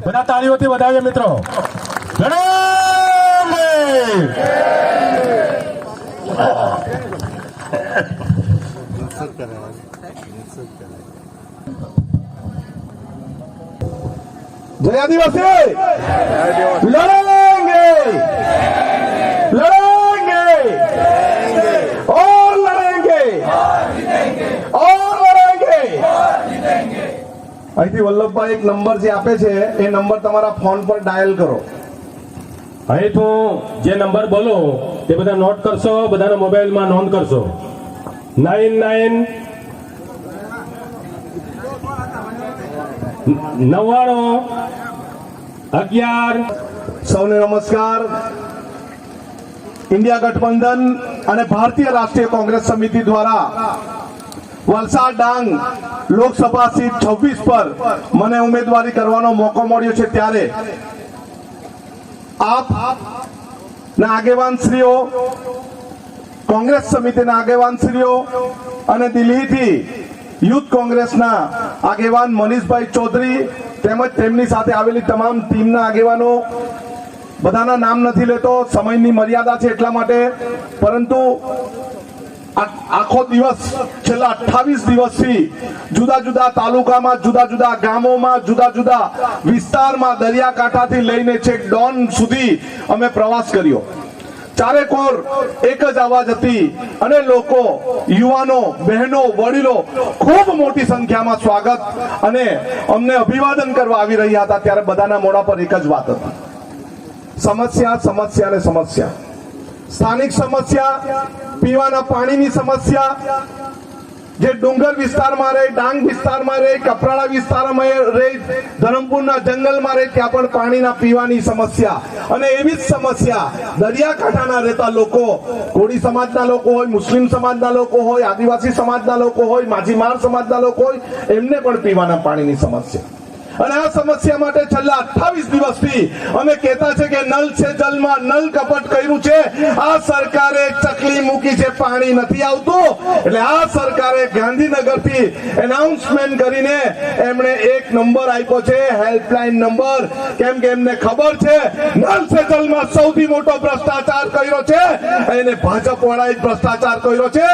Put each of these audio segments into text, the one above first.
બધા તાળીઓથી વધાવીએ મિત્રો! જય આદિવાસી લડેંગે અહીંથી વલ્લભભાઈ એક નંબર જે આપે છે એ નંબર તમારા ફોન પર ડાયલ કરો. અહીં અહીંથી જે નંબર બોલો તે બધા નોટ કરશો બધાના મોબાઈલમાં નોંધ કરશો. નાઇન નાઇન નવ્વાણું અગિયાર. સૌને નમસ્કાર. ઇન્ડિયા ગઠબંધન અને ભારતીય રાષ્ટ્રીય કોંગ્રેસ સમિતિ દ્વારા વલસાડ ડાંગ લોકસભા સીટ છવ્વીસ પર મને ઉમેદવારી કરવાનો મોકો મળ્યો છે ત્યારે. આપ ના આગેવાન શ્રીઓ કોંગ્રેસ સમિતિના આગેવાન શ્રીઓ અને દિલ્હીથી યુથ કોંગ્રેસના આગેવાન મનીષભાઈ ચૌધરી તેમજ તેમની સાથે આવેલી તમામ ટીમના આગેવાનો, બધાના નામ નથી લેતો, સમયની મર્યાદા છે એટલા માટે, પરંતુ આખો દિવસ, છેલ્લા અઠ્ઠાવીસ દિવસથી જુદા જુદા તાલુકામાં, જુદા જુદા ગામોમાં, જુદા જુદા વિસ્તારમાં દરિયાકાંઠાથી લઈને છેક ડોન સુધી અમે પ્રવાસ કર્યો. ચારે કોર એક જ આવાજ હતી અને લોકો, યુવાનો, બહેનો, વડીલો ખૂબ મોટી સંખ્યામાં સ્વાગત અને અમને અભિવાદન કરવા આવી રહ્યા હતા. ત્યારે બધાના મોઢા પર એક જ વાત હતી. સમસ્યા સમસ્યા અને સમસ્યા. સ્થાનિક સમસ્યા પીવાના પાણીની સમસ્યા, જે ડુંગર વિસ્તારમાં રહે, ડાંગ વિસ્તારમાં રહે, કપરાડા વિસ્તારમાં રહે, ધરમપુરના જંગલમાં રહે, ત્યાં પણ પાણીના પીવાની સમસ્યા. અને એવી જ સમસ્યા દરિયાકાંઠાના રહેતા લોકો, કોળી સમાજના લોકો હોય, મુસ્લિમ સમાજના લોકો હોય, આદિવાસી સમાજના લોકો હોય, માછીમાર સમાજના લોકો હોય, એમને પણ પીવાના પાણીની સમસ્યા. અને આ સમસ્યા માટે છેલ્લા અઠાવીસ દિવસથી અમે કહેતા છે કે નલ છે જલમાં, નલ કપટ કર્યું છે. આ સરકારે ચકલી મૂકી છે, પાણી નથી આવતું. એટલે આ સરકારે ગાંધીનગરથી એનાઉન્સમેન્ટ કરીને એમણે એક નંબર આપ્યો છે હેલ્પલાઇન નંબર. કેમ કે એમને ખબર છે, નલ સે જલમાં સૌથી મોટો ભ્રષ્ટાચાર કર્યો છે. એને ભાજપ વાળાએ ભ્રષ્ટાચાર કર્યો છે.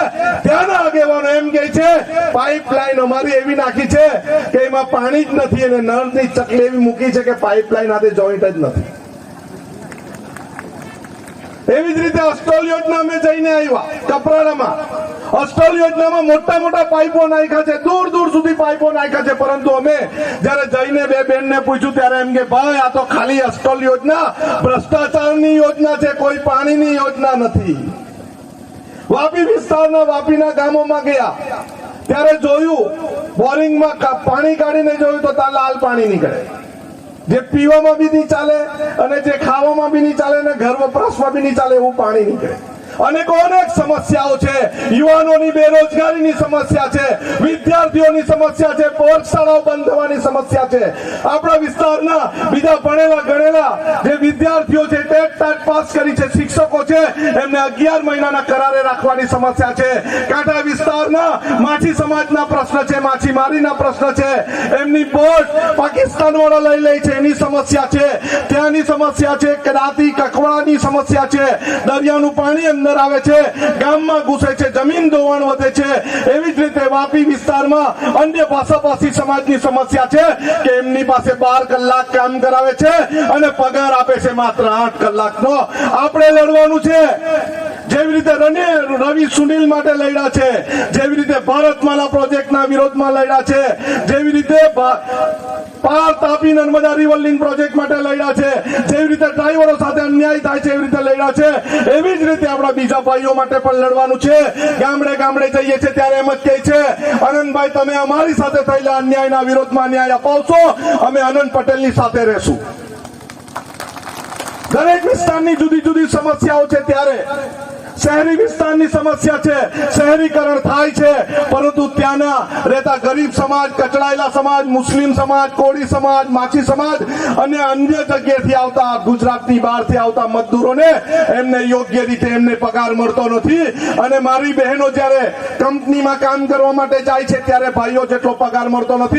ત્યાંના આગેવાનો એમ કહે છે પાઇપલાઇન અમારી એવી નાખી છે કે એમાં પાણી જ નથી અને નળની ચકલી એવી મૂકી છે કે પાઇપલાઇન હાથે જોઈન્ટ જ નથી. એવી જ રીતે અસ્ટોલ યોજના અમે જઈને આવ્યા, કપરાડામાં. અસ્ટોલ યોજનામાં મોટા મોટા પાઇપો નાખ્યા છે, દૂર દૂર સુધી પાઇપો નાખ્યા છે, પરંતુ અમે જ્યારે જઈને બે બેનને પૂછ્યું ત્યારે એમ કે, ભાઈ, આ તો ખાલી અસ્ટોલ યોજના, ભ્રષ્ટાચારની યોજના છે, કોઈ પાણીની યોજના નથી. વાપી વિસ્તારના વાપીના ગામોમાં ગયા. ત્યારે જોયું, બોરિંગમાં પાણી કાઢીને જોયું તો ત્યાં લાલ પાણી નીકળે. જે પીવામાં બી નહીં ચાલે અને જે ખાવામાં બી નહીં ચાલે અને ઘર વપરાશમાં બી નહીં ચાલે એવું પાણી નીકળે. અનેકો અનેક સમસ્યાઓ છે. યુવાનોની બેરોજગારીની સમસ્યા છે. વિદ્યાર્થીઓની સમસ્યા છે. પ્રયોગશાળાઓ બંધ થવાની સમસ્યા છે. આપણા વિસ્તારના બીજા ભણેલા ગણેલા જે વિદ્યાર્થીઓ છે, ટેટ ટાટ પાસ કરી છે, શિક્ષકો છે, એમને અગિયાર મહિનાના કરારે રાખવાની સમસ્યા છે. કાંઠા વિસ્તારના માછી સમાજના પ્રશ્ન છે માછીમારીના પ્રશ્ન છે. એમની બોટ પાકિસ્તાન લઈ લે છે. એની સમસ્યા છે. ત્યાંની સમસ્યા છે. કદાતી કકવાળાની સમસ્યા છે. દરિયાનું પાણી અંદર આવે છે, ગામમાં ઘૂસે છે, જમીન ધોવાણ વધે છે. એવી જ રીતે વાપી વિસ્તારમાં અન્ય ભાષાભાષી સમાજની સમસ્યા છે કે એમની પાસે બાર કલાક કામ કરાવે છે અને પગાર આપે છે માત્ર આઠ કલાકનો. આપણે લડવાનું છે. જેવી રીતે રવિ સુનિલ માટે લડ્યા છે, જેવી રીતે ભારતમાલા પ્રોજેક્ટના વિરોધમાં લડ્યા છે, જેવી રીતે Par Tapi Narmada river link project માટે લડ્યા છે, જેવી રીતે ડ્રાઈવરો સાથે અન્યાય થાય છે, એવી રીતે લડ્યા છે, એવી જ રીતે આપણા બીજા ભાઈઓ માટે પણ લડવાનું છે. ગામડે ગામડે જઈએ છે ત્યારે એમ જ કહે છે આનંદભાઈ તમે અમારી સાથે થયેલા અન્યાયના વિરોધમાં ન્યાય અપાવશો, અમે આનંદ પટેલની સાથે રહેશું. દરેક વિસ્તારની જુદી જુદી સમસ્યાઓ છે ત્યારે. શહેરી વિસ્તારની સમસ્યા છે. શહેરીકરણ થાય છે. પરંતુ ત્યાંના રહેતા ગરીબ સમાજ, કચડાયેલા સમાજ, મુસ્લિમ સમાજ, કોળી સમાજ, માછી સમાજ અને અન્ય જગ્યાએથી આવતા ગુજરાતની બહારથી આવતા મજદૂરોને એમને યોગ્ય રીતે એમને પગાર મળતો નથી. અને મારી બહેનો જ્યારે કંપનીમાં કામ કરવા માટે જાય છે, ત્યારે ભાઈઓ જેટલો પગાર મળતો નથી.